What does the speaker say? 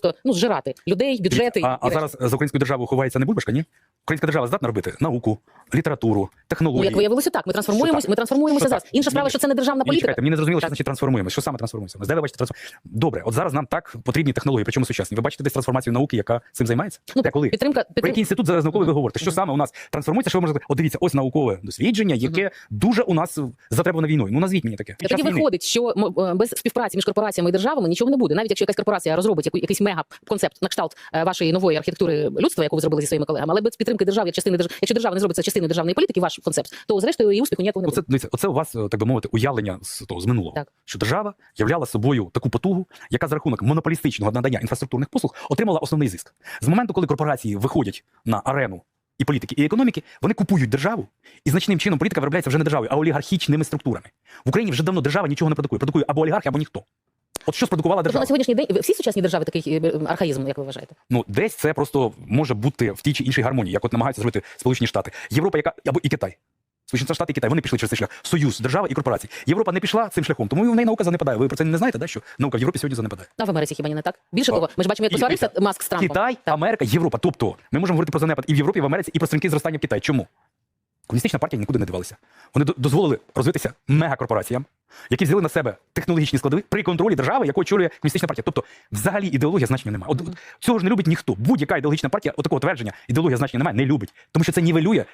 просто ну зжирати людей, бюджети. А, а зараз за українську державу ховається не бульбашка, ні? Українська держава здатна робити науку, літературу, технології. як виявилося, так. Ми трансформуємося, ми трансформуємося зараз. Інша справа, що це не державна політика. чекайте, мені не зрозуміло, що значить трансформуємося. Що саме трансформуємося? Де ви бачите трансформацію? Добре, от зараз нам так потрібні технології, причому сучасні. Ви бачите десь трансформацію науки, яка цим займається? Ну, Де коли? Підтримка, Про який інститут зараз науковий ви говорите? Що саме у нас трансформується? Що ви можете? От дивіться, ось наукове дослідження, яке дуже у нас затребуване війною. Ну назвіть мені таке. Тоді виходить, що е, без співпраці між корпораціями і державами нічого не буде. Навіть якщо якась корпорація розробить якийсь мега концепт на кшталт е, вашої нової архітектури людства, яку ви зробили зі своїми колегами, але без підтримки держави, як частини держави, якщо держава не зробить це частиною державної політики, ваш концепт, то зрештою і успіху ніякого не буде. Оце, дивіться, оце у вас, е, так би мовити, уявлення з того з минулого, Так. що держава являла собою таку потугу, яка за рахунок монополістичного надання інфраструктурних послуг отримала основний зиск. З моменту, коли корпорації виходять на арену і політики, і економіки, вони купують державу, і значним чином політика виробляється вже не державою, а олігархічними структурами. В Україні вже давно держава нічого не продукує. Продукує або олігархи, або ніхто. От що спродукувала Тобто держава? на сьогоднішній день всі сучасні держави такий е, архаїзм, як ви вважаєте? Ну, десь це просто може бути в тій чи іншій гармонії, як от намагаються зробити Сполучені Штати. Європа, яка або і Китай. Сполучені Штати і Китай, вони пішли через цей шлях. Союз, держава і корпорації. Європа не пішла цим шляхом, тому і в неї наука занепадає. Ви про це не знаєте, да, що наука в Європі сьогодні занепадає. А в Америці хіба не так? Більше Так. того, ми ж бачимо, як посварився Маск з Трампом. Китай, Америка, Європа. Тобто ми можемо говорити про занепад і в Європі, і в Америці, і про стрімкі зростання в Китаї. Чому? Комуністична партія нікуди не дивилася. Вони дозволили розвитися мегакорпораціям, які взяли на себе технологічні складові при контролі держави, яку очолює комуністична партія. Тобто, взагалі ідеологія значення немає. От, цього ж не любить ніхто. Будь-яка ідеологічна партія, отакого твердження, ідеологія значення немає, не любить, тому що це нівелює